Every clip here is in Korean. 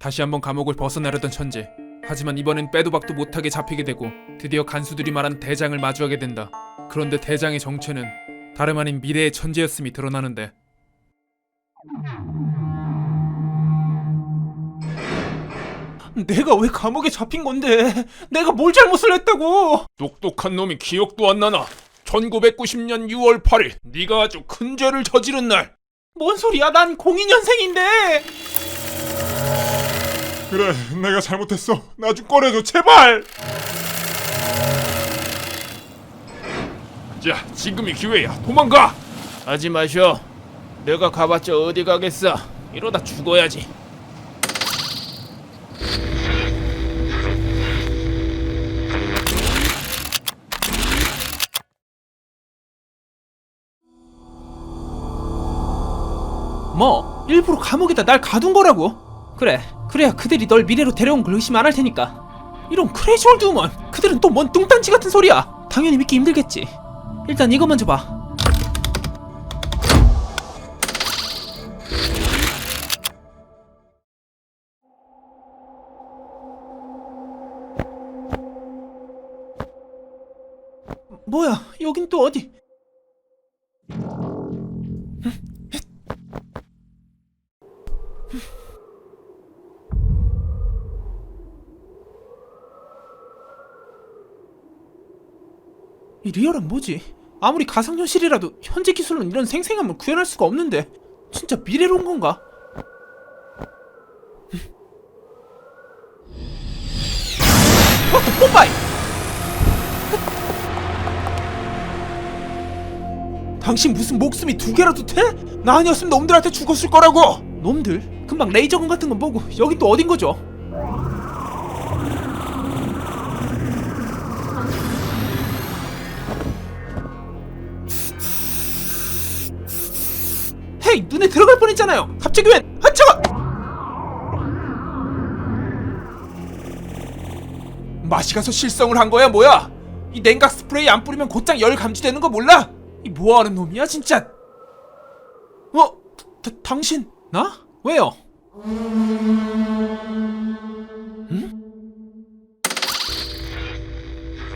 다시 한번 감옥을 벗어나려던 천재. 하지만 이번엔 빼도 박도 못하게 잡히게 되고 드디어 간수들이 말한 대장을 마주하게 된다. 그런데 대장의 정체는 다름 아닌 미래의 천재였음이 드러나는데 내가 왜 감옥에 잡힌 건데? 내가 뭘 잘못을 했다고? 똑똑한 놈이 기억도 안 나나? 1990년 6월 8일 네가 아주 큰 죄를 저지른 날 뭔 소리야? 난 02년생인데. 그래, 내가 잘못했어. 나 좀 꺼내줘, 제발. 자 지금이 기회야 도망가 하지 마셔. 내가 가봤자 어디 가겠어. 이러다 죽어야지. 뭐 일부러 감옥에다 날 가둔 거라고? 그래 그래야 그들이 널 미래로 데려온 걸 의심 안 할 테니까. 이런 크레이지 올드 우먼 그들은 또 뭔 뚱딴지 같은 소리야. 당연히 믿기 힘들겠지. 일단 이거 먼저 봐. 뭐야 여긴 또 어디 이 리얼은 뭐지? 아무리 가상현실이라도 현재 기술로는 이런 생생함을 구현할 수가 없는데 진짜 미래로 온 건가? 어, 뽀빠이! 당신 무슨 목숨이 두 개라도 돼? 나 아니었으면 놈들한테 죽었을 거라고! 놈들? 금방 레이저건 같은 건 보고 여긴 또 어딘 거죠? 헤이 눈에 들어갈 뻔했잖아요. 갑자기 웬 하차가? 맛이 가서 실성을 한 거야 뭐야? 이 냉각 스프레이 안 뿌리면 곧장 열 감지되는 거 몰라? 이 뭐하는 놈이야 진짜? 어? 다, 당신 나? 왜요? 응?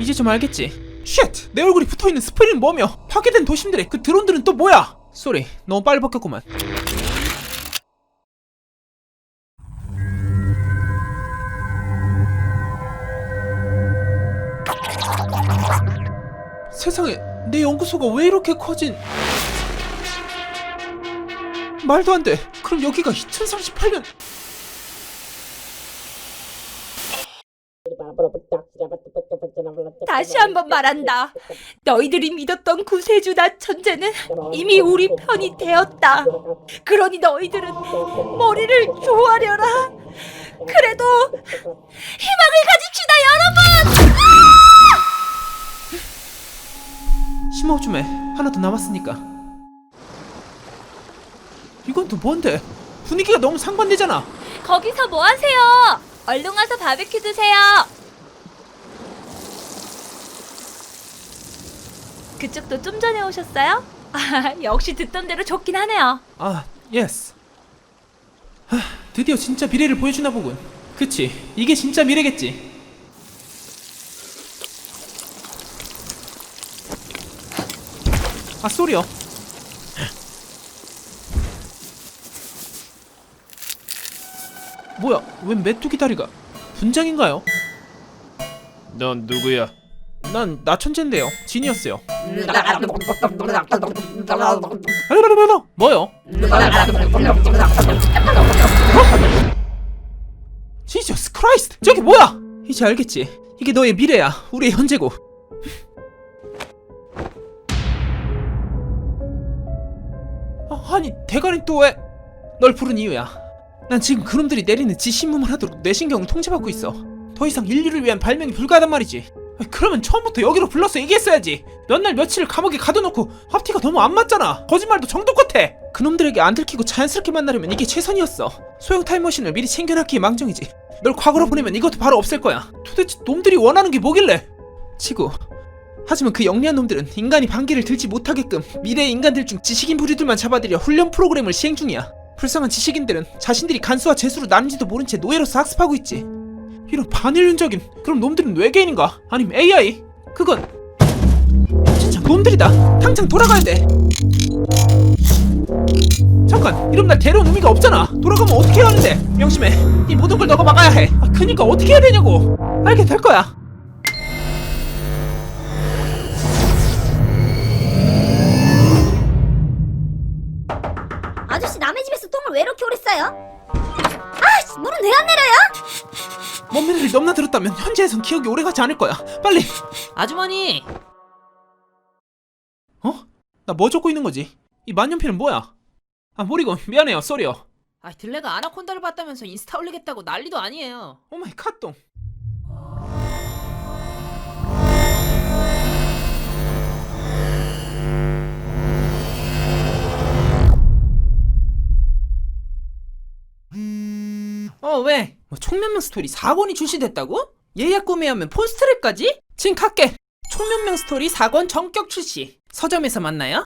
이제 좀 알겠지? 쉣! 내 얼굴이 붙어있는 스프레이는 뭐며? 파괴된 도심들의 그 드론들은 또 뭐야? 쏘리 너무 빨리 바뀌었구만. 세상에 내 연구소가 왜 이렇게 커진? 말도 안 돼. 그럼 여기가 2038년 다시 한번 말한다. 너희들이 믿었던 구세주 나 천재는 이미 우리 편이 되었다. 그러니 너희들은 머리를 조아려라. 그래도 희망을 가집시다, 여러분! 심호흡 해 하나 더 남았으니까 이건 또 뭔데 분위기가 너무 상반되잖아 거기서 뭐 하세요? 얼른 와서 바베큐 드세요. 그쪽도 좀 전에 오셨어요? 아, 역시 듣던 대로 좋긴 하네요. 아 예스 하, 드디어 진짜 미래를 보여주나 보군 그치 이게 진짜 미래겠지 아 쏘리요 뭐야 웬 메뚜기 다리가 분장인가요? 넌 누구야? 난 나 천재인데요. 지니어스요. 알라라라라 뭐요? 지저스 크라이스트 저기 뭐야? 이제 알겠지? 이게 너의 미래야. 우리의 현재고. 아, 아니 대가리 또 왜 널 부른 이유야. 난 지금 그놈들이 내리는 지시문만 하도록 내 신경을 통제받고 있어. 더 이상 인류를 위한 발명이 불가하단 말이지 그러면 처음부터 여기로 불러서 얘기했어야지. 몇 날 며칠을 감옥에 가둬놓고 합티가 너무 안 맞잖아. 거짓말도 정도 같아 그놈들에게 안 들키고 자연스럽게 만나려면 이게 최선이었어. 소형 타임머신을 미리 챙겨놨기에 망정이지. 널 과거로 보내면 이것도 바로 없앨 거야. 도대체 놈들이 원하는 게 뭐길래? 치고. 하지만 그 영리한 놈들은 인간이 반기를 들지 못하게끔 미래의 인간들 중 지식인 부류들만 잡아들여 훈련 프로그램을 시행 중이야. 불쌍한 지식인들은 자신들이 간수와 재수로 나는지도 모른 채 노예로서 학습하고 있지. 이런 반인륜적인 그럼 놈들은 외계인인가? 아니면 AI? 그건 진짜 놈들이다. 당장 돌아가야 돼. 잠깐, 이러면 날 데려온 의미가 없잖아. 돌아가면 어떻게 해야 하는데? 명심해. 이 모든 걸 너가 막아야 해. 아, 그니까 어떻게 해야 되냐고. 알게 될 거야. 아저씨 남의 집에서 똥을 왜 이렇게 오래 싸요? 먼미를 넘나들었다면 현재에선 기억이 오래가지 않을 거야. 빨리. 아주머니! 어? 나 뭐 적고 있는 거지? 이 만년필은 뭐야? 아 모리곤 미안해요 쏘리요 아, 들레가 아나콘다를 봤다면서 인스타 올리겠다고 난리도 아니에요. 오마이 갓똥 어, 왜? 뭐 총면명 스토리 4권이 출시됐다고? 예약 구매하면 폰스트랩까지? 징 갈게 총면명 스토리 4권 전격 출시 서점에서 만나요?